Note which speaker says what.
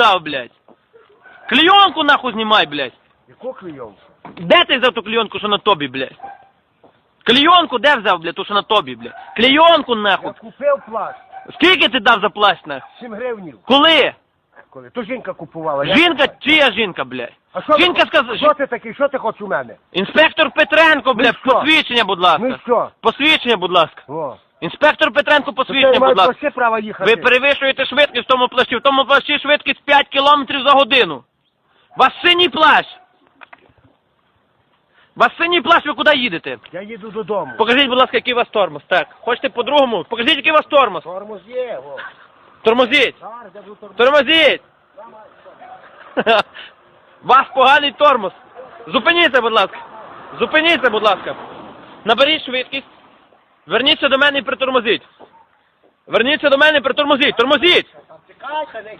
Speaker 1: здав, блядь? Клейонку нахуй знімай, блядь.
Speaker 2: Яку клейонку?
Speaker 1: Де ти взяв ту клейонку, що на тобі, блядь? Клейонку де взяв, блядь, ту, що на тобі, блядь? Клейонку
Speaker 2: Я
Speaker 1: нахуй.
Speaker 2: купив плащ.
Speaker 1: Скільки ти дав за плащ, нахуй?
Speaker 2: 7 гривнів.
Speaker 1: Коли?
Speaker 2: Коли? То жінка купувала. я-
Speaker 1: Жінка, чия жінка, блядь?
Speaker 2: А що
Speaker 1: Жінка
Speaker 2: ти,
Speaker 1: сказала,
Speaker 2: Що ти такий? Що ти хочеш у мене?
Speaker 1: Інспектор Петренко, блядь,
Speaker 2: Ну що?
Speaker 1: посвідчення, будь
Speaker 2: Ну
Speaker 1: ласка.
Speaker 2: і що?
Speaker 1: Посвідчення, будь ласка.
Speaker 2: О.
Speaker 1: Інспектор Петренко, посвідчення, будь ласка.
Speaker 2: вообще права їхати.
Speaker 1: Ви перевищуєте швидкість в тому плащі. В тому плащі швидкість 5 кілометрів за годину. У вас синій плащ. У вас синій плащ, ви куди їдете?
Speaker 2: Я їду додому.
Speaker 1: Покажіть, будь ласка, який у вас тормоз. Так. Хочете по-другому? Покажіть, який у вас тормоз.
Speaker 2: Тормоз є, о.
Speaker 1: Тормозіть.
Speaker 2: Зараз я буду тормоз.
Speaker 1: Тормозіть. У вас поганий тормоз. Зупиніться, будь ласка. Зупиніться, будь ласка. Наберіть швидкість. Верніться до мене і притормозіть. Верніться до мене і притормозіть. Тормозіть.
Speaker 2: Чекайте,